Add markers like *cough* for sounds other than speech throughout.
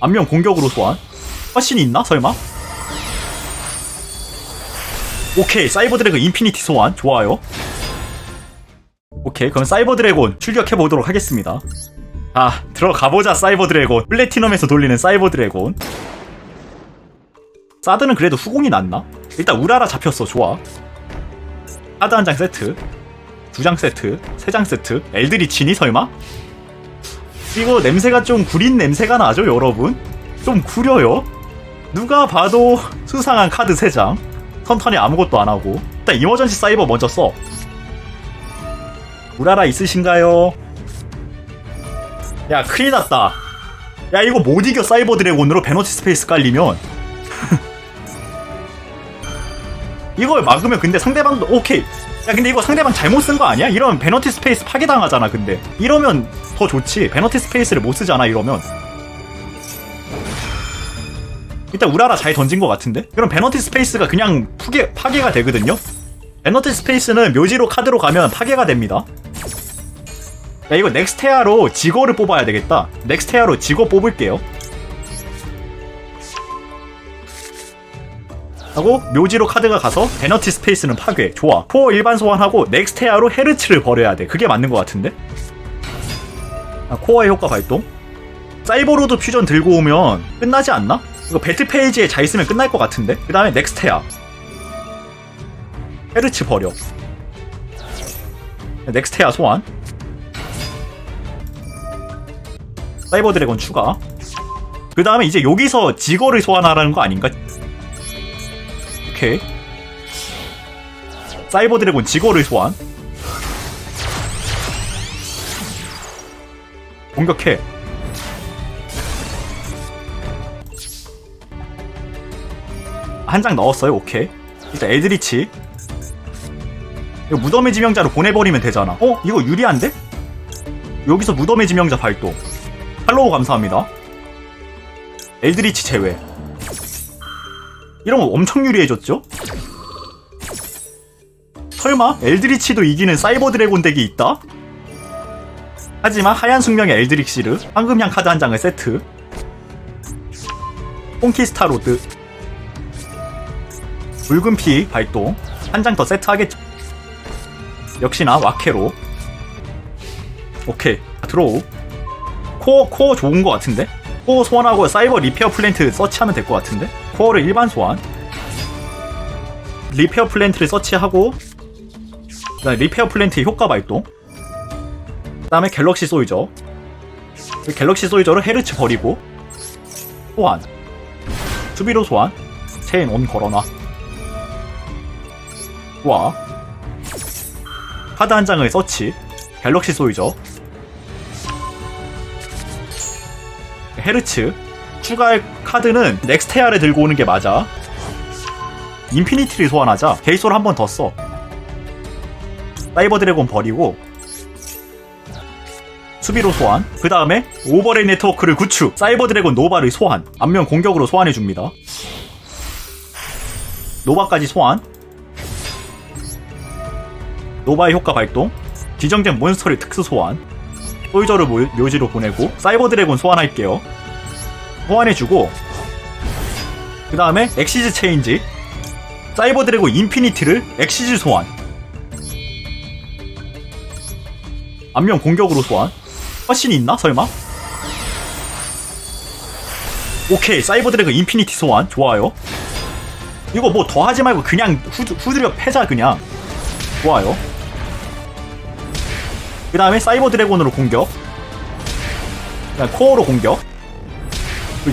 안면 공격으로 소환? 훨씬 있나 설마? 오케이 사이버 드래곤 인피니티 소환. 좋아요. 오케이 그럼 사이버 드래곤 출격해 보도록 하겠습니다. 아 들어가보자 사이버 드래곤. 플래티넘에서 돌리는 사이버 드래곤. 사드는 그래도 후공이 낫나? 일단 우라라 잡혔어 좋아. 카드 한 장 세트. 두 장 세트. 세 장 세트. 엘드리치니 설마? 이거 냄새가 좀 구린 냄새가 나죠 여러분? 좀 구려요? 누가 봐도 *laughs* 수상한 카드 3장. 선턴이 아무것도 안 하고. 일단 이머전시 사이버 먼저 써. 우라라 있으신가요? 야 큰일 났다. 야 이거 못 이겨 사이버 드래곤으로 베너티 스페이스 깔리면. *laughs* 이걸 막으면 근데 상대방도 오케이 야 근데 이거 상대방 잘못 쓴 거 아니야? 이러면 베너티 스페이스 파괴당하잖아 근데 이러면 더 좋지 베너티 스페이스를 못 쓰잖아 이러면 일단 우라라 잘 던진 것 같은데? 그럼 베너티 스페이스가 그냥 파괴, 파괴가 되거든요? 베너티 스페이스는 묘지로 카드로 가면 파괴가 됩니다 야 이거 넥스테아로 지거를 뽑아야 되겠다 넥스테아로 지거 뽑을게요 하고 묘지로 카드가 가서 베너티 스페이스는 파괴. 좋아. 코어 일반 소환하고 넥스테아로 헤르츠를 버려야 돼. 그게 맞는 것 같은데? 아, 코어의 효과 발동? 사이버로드 퓨전 들고 오면 끝나지 않나? 이거 배틀 페이지에 잘 있으면 끝날 것 같은데? 그 다음에 넥스테아. 헤르츠 버려. 넥스테아 소환. 사이버 드래곤 추가. 그 다음에 이제 여기서 지거를 소환하라는 거 아닌가? 오케이. 사이버 드래곤 지거를 소환. 공격해. 한 장 넣었어요. 오케이. 일단 에드리치. 이거 무덤의 지명자로 보내버리면 되잖아. 어? 이거 유리한데? 여기서 무덤의 지명자 발동. 팔로우 감사합니다. 엘드리치 제외 이런 거 엄청 유리해졌죠? 설마 엘드리치도 이기는 사이버 드래곤 덱이 있다? 하지만 하얀 숙명의 엘드릭시르 황금향 카드 한 장을 세트 콘키스타 로드 붉은 피 발동 한 장 더 세트하겠죠? 역시나 와케로. 오케이 들어오. 코어 코어 좋은 것 같은데? 코어 소환하고 사이버 리페어 플랜트 서치하면 될 것 같은데 코어를 일반 소환 리페어 플랜트를 서치하고 그다음에 리페어 플랜트의 효과 발동 그 다음에 갤럭시 소이저. 그 갤럭시 소이저로 헤르츠 버리고 소환. 수비로 소환. 체인 온 걸어놔. 와. 카드 한 장을 서치. 갤럭시 소이저. 헤르츠. 추가할 카드는 넥스테아를 들고 오는 게 맞아. 인피니티를 소환하자. 게이소를 한 번 더 써. 사이버 드래곤 버리고 수비로 소환. 그 다음에 오버레이 네트워크를 구축. 사이버 드래곤 노바를 소환. 안면 공격으로 소환해줍니다. 노바까지 소환. 노바의 효과 발동. 지정된 몬스터를 특수 소환. 솔저를 모- 묘지로 보내고 사이버 드래곤 소환할게요 소환해주고 그 다음에 엑시즈 체인지 사이버 드래곤 인피니티를 엑시즈 소환 안면 공격으로 소환. 훨씬 있나 설마? 오케이 사이버 드래곤 인피니티 소환. 좋아요. 이거 뭐 더 하지 말고 그냥 후드, 후드려 패자 그냥. 좋아요. 그 다음에 사이버 드래곤으로 공격. 그냥 코어로 공격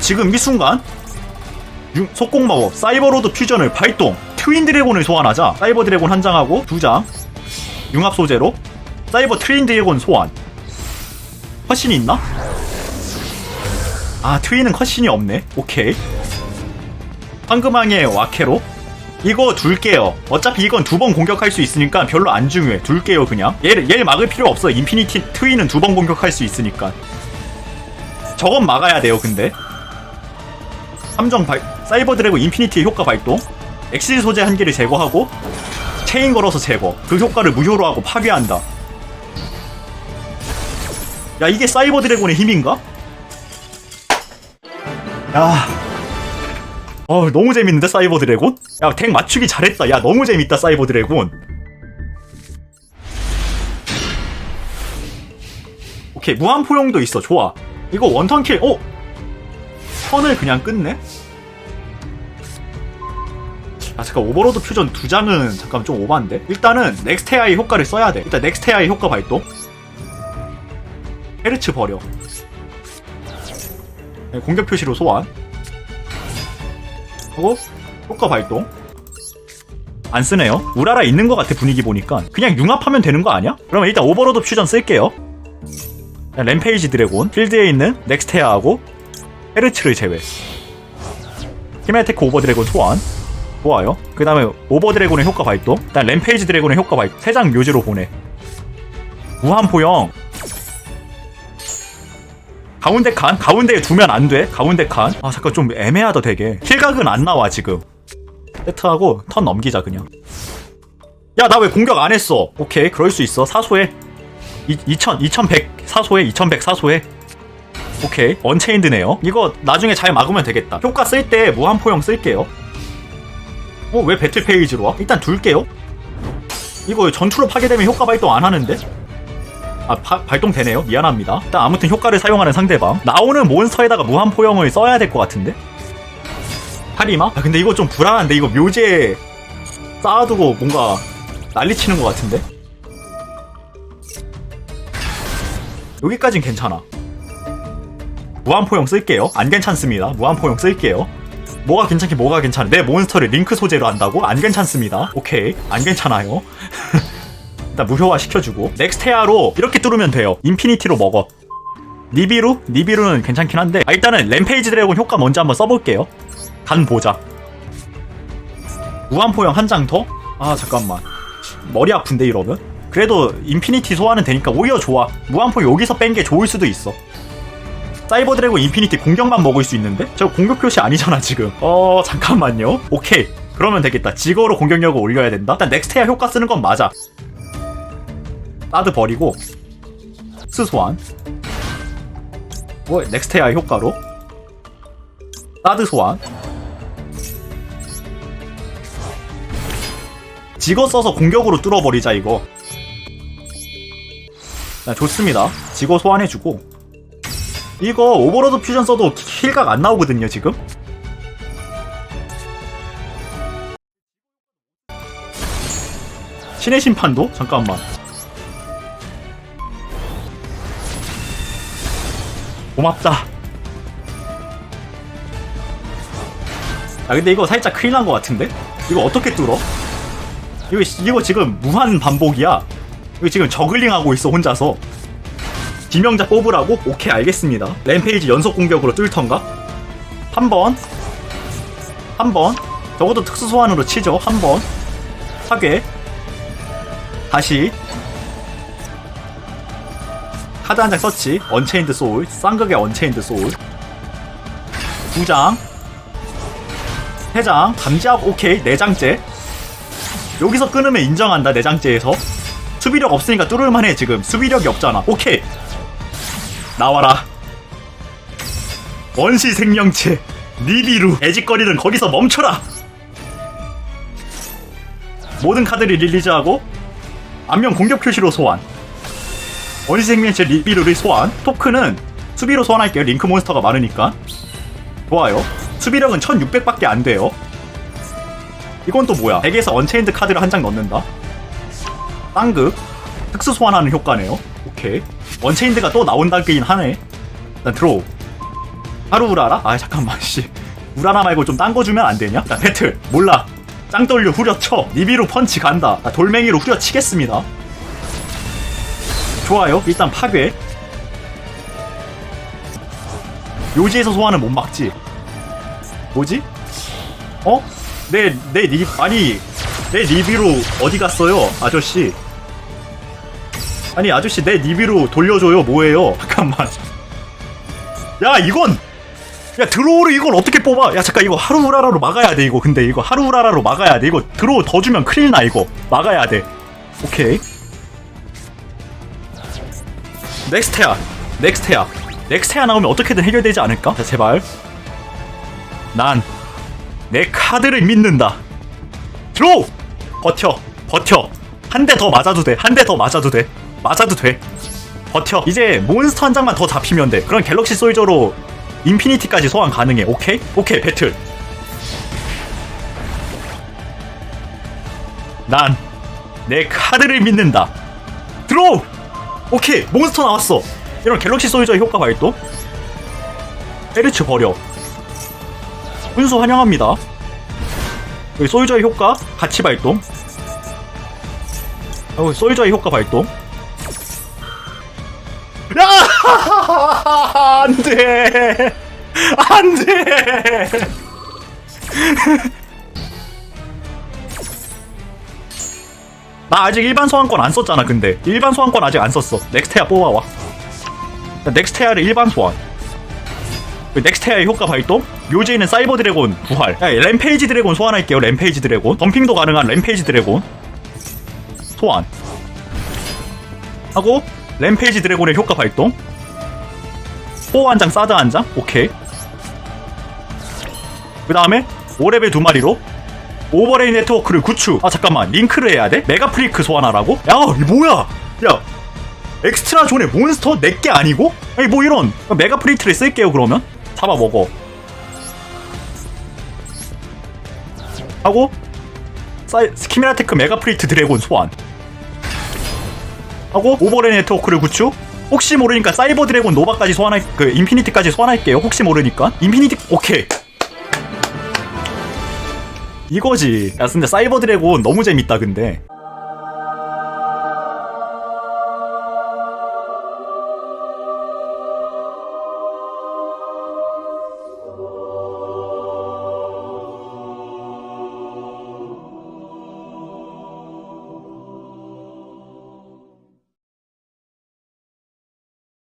지금 이 순간 융- 속공 마법 사이버로드 퓨전을 발동. 트윈 드래곤을 소환하자 사이버 드래곤 한 장하고 두 장. 융합 소재로 사이버 트윈 드래곤 소환. 컷신이 있나? 아 트윈은 컷신이 없네. 오케이. 황금왕의 와케로. 이거 둘게요. 어차피 이건 두 번 공격할 수 있으니까 별로 안 중요해. 둘게요 그냥. 얘를, 얘를 막을 필요 없어. 인피니티 트윈은 두 번 공격할 수 있으니까. 저건 막아야 돼요 근데 함정 발 사이버 드래곤 인피니티의 효과 발동 엑시즈 소재 한 개를 제거하고 체인 걸어서 제거 그 효과를 무효로 하고 파괴한다 야 이게 사이버 드래곤의 힘인가? 야. 어, 너무 재밌는데, 사이버 드래곤? 야, 덱 맞추기 잘했다. 야, 너무 재밌다, 사이버 드래곤. 오케이, 무한포용도 있어. 좋아. 이거 원턴킬, 어? 선을 그냥 끊네? 아, 잠깐, 오버로드 퓨전 두 장은 잠깐 좀 오반데? 일단은, 넥스테아의 효과를 써야 돼. 일단, 넥스테아의 효과 발동. 헤르츠 버려. 네, 공격 표시로 소환. 하고 효과 발동. 안 쓰네요. 우라라 있는 것 같아 분위기 보니까. 그냥 융합하면 되는 거 아니야? 그러면 일단 오버로드 퓨전 쓸게요. 자, 램페이지 드래곤 필드에 있는 넥스테아하고 헤르츠를 제외. 히메테크 오버 드래곤 소환. 좋아요. 그 다음에 오버 드래곤의 효과 발동. 일단 램페이지 드래곤의 효과 발동. 세장 묘지로 보내. 무한포영. 가운데 칸? 가운데에 두면 안 돼. 가운데 칸. 아, 잠깐 좀 애매하다 되게. 킬각은 안 나와, 지금. 세트하고 턴 넘기자, 그냥. 야, 나 왜 공격 안 했어? 오케이, 그럴 수 있어. 사소해. 이, 2000, 2100 사소해. 2100 사소해. 오케이, 언체인드네요. 이거 나중에 잘 막으면 되겠다. 효과 쓸 때 무한포용 쓸게요. 어, 왜 배틀 페이지로 와? 일단 둘게요. 이거 전투로 파괴되면 효과 발동 안 하는데? 아 파- 발동되네요 미안합니다 일단 아무튼 효과를 사용하는 상대방 나오는 몬스터에다가 무한포용을 써야 될 것 같은데 하리마? 아 근데 이거 좀 불안한데 이거 묘지에 쌓아두고 뭔가 난리치는 것 같은데 여기까진 괜찮아 무한포용 쓸게요. 안 괜찮습니다. 무한포용 쓸게요. 뭐가 괜찮긴 뭐가 괜찮아 내 몬스터를 링크 소재로 한다고? 안 괜찮습니다. 오케이. 안 괜찮아요. *laughs* 일단 무효화 시켜주고. 넥스테아로 이렇게 뚫으면 돼요. 인피니티로 먹어. 니비루? 니비루는 괜찮긴 한데. 아, 일단은 램페이지 드래곤 효과 먼저 한번 써볼게요. 간 보자. 무한포용 한 장 더? 아 잠깐만. 머리 아픈데 이러면? 그래도 인피니티 소화는 되니까 오히려 좋아. 무한포 여기서 뺀 게 좋을 수도 있어 사이버 드래곤 인피니티 공격만 먹을 수 있는데? 저 공격 표시 아니잖아 지금. 어 잠깐만요. 오케이. 그러면 되겠다. 지거로 공격력을 올려야 된다? 일단 넥스테아 효과 쓰는 건 맞아. 사드 버리고 스 소환. 뭐 넥스테아의 효과로? 사드 소환. 지거 써서 공격으로 뚫어버리자 이거. 네, 좋습니다. 지거 소환해주고 이거 오버로드 퓨전 써도 킬각 안 나오거든요 지금 신의 심판도? 잠깐만 고맙다. 아 근데 이거 살짝 큰일 난 것 같은데? 이거 어떻게 뚫어? 이거 이거 지금 무한 반복이야. 이거 지금 저글링 하고 있어 혼자서. 지명자 뽑으라고? 오케이 알겠습니다. 램페이지 연속 공격으로 뚫던가? 한 번. 한 번. 적어도 특수 소환으로 치죠. 한 번. 파괴. 다시. 카드 한장 썼지 언체인드 소울 쌍극의 언체인드 소울 두장 세장 감지하고 오케이 네장째 여기서 끊으면 인정한다 네장째에서 수비력 없으니까 뚫을만해 지금 수비력이 없잖아 오케이 나와라. 원시 생명체 니비루 애직거리는 거기서 멈춰라. 모든 카드를 릴리즈하고 안면 공격 표시로 소환. 원시 생명체 리비루를 소환. 토큰은 수비로 소환할게요 링크 몬스터가 많으니까. 좋아요. 수비력은 1600밖에 안 돼요. 이건 또 뭐야? 덱에서 언체인드 카드를 한 장 넣는다? 쌍극. 특수 소환하는 효과네요 오케이 언체인드가 또 나온다긴 하네 일단 드로우 하루 우라라? 아 잠깐만 씨 우라라 말고 좀 딴 거 주면 안 되냐? 자 배틀 몰라 짱돌류 후려쳐 니비루 펀치 간다 자, 돌멩이로 후려치겠습니다 좋아요. 일단 파괴. 요지에서 소환은 못 막지. 뭐지? 어? 내, 내 리, 아니, 내 리뷰로 어디 갔어요? 아저씨. 아니, 아저씨, 내 리뷰로 돌려줘요. 뭐예요? *laughs* 잠깐만. 야, 이건! 야, 드로우를 이걸 어떻게 뽑아? 야, 잠깐, 이거 하루우라라로 막아야 돼, 이거. 근데 이거 하루우라라로 막아야 돼. 이거 드로우 더 주면 큰일 나, 이거. 막아야 돼. 오케이. 넥스테아 넥스테아 넥스테아 나오면 어떻게든 해결되지 않을까? 자 제발 난 내 카드를 믿는다. 드로우! 버텨, 버텨. 한 대 더 맞아도 돼. 한 대 더 맞아도 돼. 맞아도 돼. 버텨. 이제 몬스터 한 장만 더 잡히면 돼. 그럼 갤럭시 솔저로 인피니티까지 소환 가능해. 오케이? 오케이, 배틀. 난 내 카드를 믿는다. 드로우! 오케이, 몬스터 나왔어. 이런 갤럭시 솔저의 효과 발동. 페르츠 버려. 훈수 환영합니다. 여기 솔저의 효과 같이 발동. 어, 솔저의 효과 발동. 야! *laughs* 안 돼! 안 돼! *laughs* 나 아직 일반 소환권 안 썼잖아, 근데. 일반 소환권 아직 안 썼어. 넥스테아 뽑아와. 넥스테아를 일반 소환. 그 넥스테아의 효과 발동 있는 사이버 드래곤 부활 야, 램페이지 드래곤 소환할게요 램페이지 드래곤 덤핑도 가능한 램페이지 드래곤 소환 하고 램페이지 드래곤의 효과 발동? 호어 한장 사드 한장? 오케이. 그 다음에 5레벨 두 마리로 오버레이 네트워크를 구축. 아 잠깐만. 링크를 해야 돼? 메가 프리크 소환하라고? 야 이 뭐야? 야 엑스트라 존의 몬스터 내게 아니고? 아니 뭐 이런. 메가 프리트를 쓸게요 그러면. 잡아 먹어. 하고 사이, 스키미라테크 메가 프리트 드래곤 소환 하고 오버레 네트워크를 구축? 혹시 모르니까 사이버 드래곤 노바까지 소환할 그 인피니티까지 소환할게요. 혹시 모르니까. 인피니티 오케이. 이거지. 야 근데 사이버 드래곤 너무 재밌다 근데